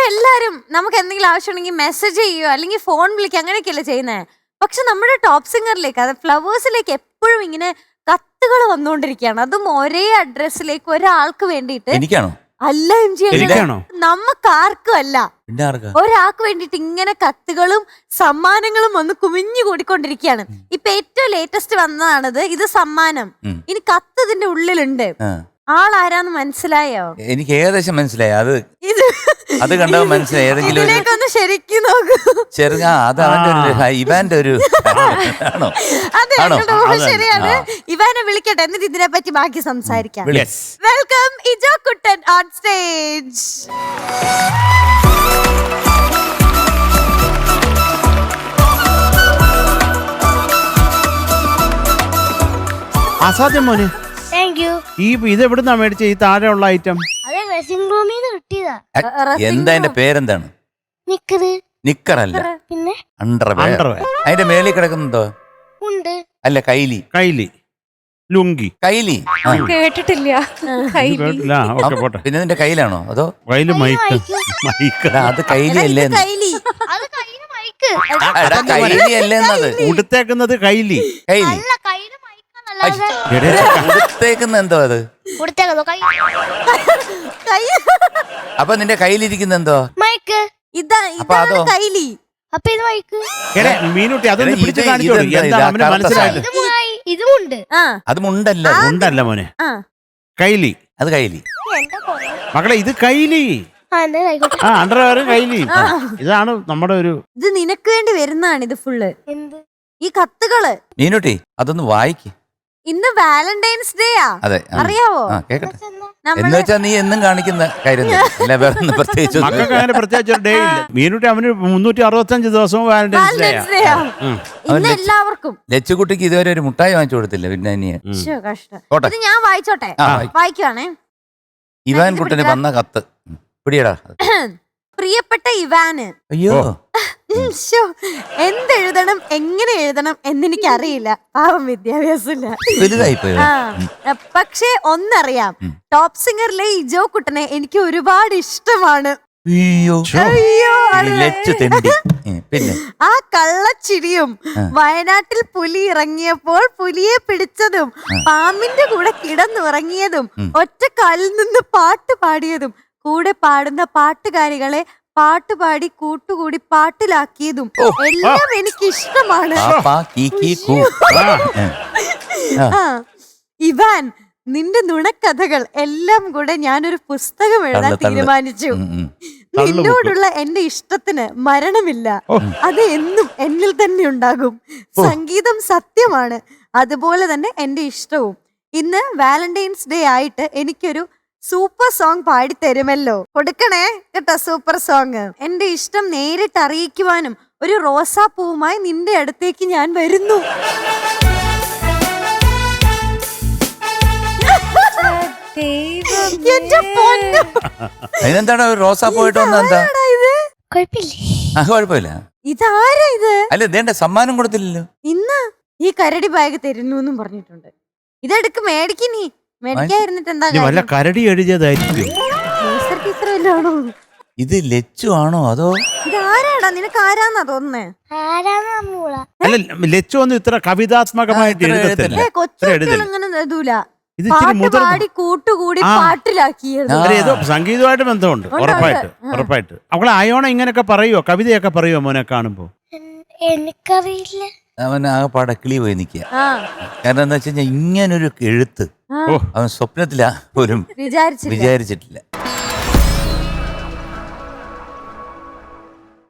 ഇപ്പൊ എല്ലാരും നമുക്ക് എന്തെങ്കിലും ആവശ്യമുണ്ടെങ്കിൽ മെസ്സേജ് ചെയ്യുക അല്ലെങ്കിൽ ഫോൺ വിളിക്കുക അങ്ങനെയൊക്കെയല്ലേ ചെയ്യുന്നത് പക്ഷെ നമ്മുടെ ടോപ്പ് സിംഗറിലേക്ക് അത് ഫ്ലവേഴ്സിലേക്ക് എപ്പോഴും ഇങ്ങനെ കത്തുകൾ വന്നുകൊണ്ടിരിക്കുകയാണ്. അതും ഒരേ അഡ്രസ്സിലേക്ക് ഒരാൾക്ക് വേണ്ടിയിട്ട് എനിക്കാണോ? അല്ല എം ജി എനിക്കാണോ? നമുക്ക് ആർക്കും? അല്ല ഒരാൾക്ക് വേണ്ടിയിട്ട് ഇങ്ങനെ കത്തുകളും സമ്മാനങ്ങളും വന്ന് കുമിഞ്ഞു കൂടിക്കൊണ്ടിരിക്കുകയാണ്. ഇപ്പൊ ഏറ്റവും ലേറ്റസ്റ്റ് വന്നതാണത് ഇത് സമ്മാനം. ഇനി കത്ത് ഇതിന്റെ ഉള്ളിലുണ്ട്. ആളാരാന്ന് മനസ്സിലായോ? എനിക്ക് ഏകദേശം മനസ്സിലായി. അത് ഇത് അത് കണ്ടാ മനസ്സിലായി. ഏതെങ്കിലും ഒരു ശരിക്കും നോക്കൂ. ചെറുങ്ങ അത് അവന്റെ ഒരു ഇവാന്റെ ഒരു ആണോ? അതെ ആണോ? ഞങ്ങളുടെ ഊഹം അതന്നെ. ശരിയാണ്. ഇവാനെ വിളിക്കട്ടെ എന്നിട്ട് ഇതിനെ പറ്റി ബാക്കി സംസാരിക്കാം. വിളി. Welcome Ijo Kuttan on stage അസാധ്യം മോനെ. താങ്ക് യു ഈ ഇത് എവിടുന്നാ മേടിച്ച? ഈ താഴെയുള്ള ഐറ്റം അത് ഡ്രസ്സിംഗ് റൂമിൽ നിന്ന് കിട്ടിയതാ എന്താ അതിന്റെ പേരെന്താണ്? നിക്കത്. നിക്കറല്ല. പിന്നെ? അണ്ടർവെയർ. അതിന്റെ മേളിൽ കിടക്കുന്നതോ? ഉണ്ട്. അല്ല കൈലി. കൈലി. ലുങ്കി. കൈലി. ആ. കേട്ടിട്ടില്ല. കൈലി. ഓക്കെ പോട്ടെ. പിന്നെ നിന്റെ കയ്യിലാണോ അതോ? കയ്യിൽ മൈക്ക്. മൈക്ക്. എടാ, അത് കൈലി അല്ലേ എന്ന്. കൈലി? അത് കയ്യിൽ മൈക്ക്. എടാ, കൈലി അല്ലേ എന്നത് ഉടുത്തേക്കുന്നത് കൈലി. കൈലി. അല്ല കൊടുത്തേക്കുന്ന എന്തോ അത്? കൈ കൈ അപ്പൊ നിന്റെ കയ്യിലിരിക്കുന്ന എന്തോ? മൈക്ക്. ഇതാ അപ്പൊ ഇതാണ് അതോ? കൈലി. അപ്പൊ ഇത് മൈക്ക്. എടേ, മീനുട്ടി അതൊന്ന് എടേ, പിടിച്ച് ഇത് കാണിച്ചു ഇതെന്താ? ഇത്? അവന് കറുത്ത മനസ്സിലായത് ഇത് മൈ ഇതും ആ. അത് മുണ്ടല്ല. ഉണ്ടല്ല മോനെ. ആ. കൈലി. അത് കുറേ? മക്കളെ ഇത് കൈലി. ആ എന്താ ആയിക്കോട്ടെ. ആ അണ്ടർവെയർ കൈലി. ഇതാണ് നമ്മുടെ ഒരു ഇത് നിനക്ക് വേണ്ടി വരുന്നതാണ് ഇത് ഫുള്ള് എന്ത്? ഈ കത്തുകൾ. മീനുട്ടി അതൊന്ന് വായിക്ക്. ഇന്ന് വാലന്റൈൻസ് ഡേ ആ അതെ ആ. അറിയാവോ? ആ കേക്കട്ടെ. എന്ന് നമ്മൾ വെച്ചാ നീ എന്നും കാണിക്കുന്ന കാര്യം തന്നെ. അല്ല വേറെ ഒന്നും പ്രത്യേകിച്ച് ഒന്നും മക്കൾക്ക് ഇല്ല. അങ്ങനെ പ്രത്യേകിച്ച് ഒരു ഡേ ഇല്ല മീനുട്ടി അവന് മുന്നൂറ്റി അറുപത്തഞ്ച് ദിവസവും വാലന്റൈൻസ് ഡേ വാലന്റൈൻസ് ഡേയാ. ഉം. ഇന്ന് എല്ലാവർക്കും. ലച്ചുകുട്ടിക്ക് ഇതുവരെ ഒരു മുട്ടായി വാങ്ങിച്ചു കൊടുത്തില്ല പിന്നെ ഇനി. ശ്ശോ, കഷ്ടം. പോട്ടെ. ഇത് ഞാൻ വായിച്ചോട്ടെ? ആ. വായിക്കുവാണേ. ഇവാൻ കുട്ടന് വന്ന കത്ത്. പിടിയടാ. പ്രിയപ്പെട്ട ഇവാന്. അയ്യോ. എന്തെഴുതണം എങ്ങനെ എഴുതണം എന്നെനിക്ക് അറിയില്ല പാവം വിദ്യാഭ്യാസമില്ല. വലുതായി പോയോ ആ പക്ഷേ ഒന്നറിയാം. ടോപ്പ് സിംഗറിലെ ഇജോ കുട്ടനെ എനിക്ക് ഒരുപാട് ഇഷ്ടമാണ്. അയ്യോ. അയ്യോ ഈ അത് ലച്ചു തെണ്ടി. ഏ, പിന്നെ? ആ കള്ളച്ചിരിയും വയനാട്ടിൽ പുലി ഇറങ്ങിയപ്പോൾ പുലിയെ പിടിച്ചതും പാമ്പിന്റെ കൂടെ കിടന്നുറങ്ങിയതും ഒറ്റക്കാലിൽ നിന്ന് പാട്ട് പാടിയതും. കൂടെ പാടുന്ന പാട്ടുകാരികളെ പാട്ടുപാടി കൂട്ടുകൂടി പാട്ടിലാക്കിയതും എല്ലാം എനിക്ക് ഇഷ്ടമാണ് പാപ്പാ കീ കീ കൂ. ആ. ഇവാൻ നിന്റെ നുണക്കഥകൾ എല്ലാം കൂടെ ഞാനൊരു പുസ്തകം എഴുതാൻ. തീരുമാനിച്ചു. നിന്നോടുള്ള എന്റെ ഇഷ്ടത്തിന് മരണമില്ല. അത് എന്നും എന്നിൽ തന്നെ ഉണ്ടാകും. സംഗീതം സത്യമാണ്. അതുപോലെ തന്നെ എന്റെ ഇഷ്ടവും. ഇന്ന് വാലന്റൈൻസ് ഡേ ആയിട്ട് എനിക്കൊരു സൂപ്പർ സോങ് പാടി തരുമല്ലോ കൊടുക്കണേ കേട്ടോ സൂപ്പർ സോങ്. എന്റെ ഇഷ്ടം നേരിട്ട് അറിയിക്കുവാനും ഒരു റോസാപ്പൂവുമായി നിന്റെ അടുത്തേക്ക് ഞാൻ വരുന്നു. എന്റെ പൊന്നു. അതിനെന്താണ് ഒരു റോസാ പോയിട്ട് വന്ന എന്താ? ആരാടാ ഇത്? കുഴപ്പമില്ലേ. ആ കുഴപ്പമില്ല. ഇതാരാ ഇത്? അല്ല ഇതേണ്ട സമ്മാനം കൊടുത്തില്ലല്ലോ. ഇന്ന് ഈ കരടി ബാഗ് തരുന്നു എന്നും പറഞ്ഞിട്ടുണ്ട്. ഇതെടുക്ക് മേടിക്ക് നീ. മേടിക്കാതിരുന്നിട്ട് എന്താ വല്ല കരടി എഴുതിയതായിരിക്കും. Teacher teacher വല്ലതാണോ? ഇത് ലച്ചു ആണോ അതോ? ആരാടാ നിനക്ക് ആരാന്നാ തോന്നുന്നേ. ആരാന്ന് അല്ല ലച്ചു ഒന്നും ഇത്ര കവിതാത്മകമായിട്ട് ആ, ഇത്ര എഴുതത്തില്ല. ഏ കൊച്ചു ഇത്ര കുട്ടികൾ എഴുതില്ല ഇങ്ങനെ എഴുതൂല ഇത് ഇച്ചിരി പാട്ട് മുതിർന്ന പാടി കൂട്ടുകൂടി ആ. പാട്ടിലാക്കിയത്. അവർ ഏതോ സംഗീതമായിട്ട് ബന്ധമുണ്ട്. ഉണ്ട്, ഉറപ്പായിട്ട് ഉണ്ട്. ആ. ഉറപ്പായിട്ട്. അവളെ അയോണ ഇങ്ങനെയൊക്കെ പറയുവോ? കവിതയൊക്കെ പറയുവോ മോനെ കാണുമ്പോ? എൻ- എനിക്കറിയില്ല. അവൻ ആ പാടെ കിളി പോയി നിൽക്കുക. കാരണം എന്താ വെച്ച് കഴിഞ്ഞാൽ ഇങ്ങനൊരു എഴുത്ത് അവൻ സ്വപ്നത്തിലാ പോലും വിചാരിച്ചിട്ടില്ല.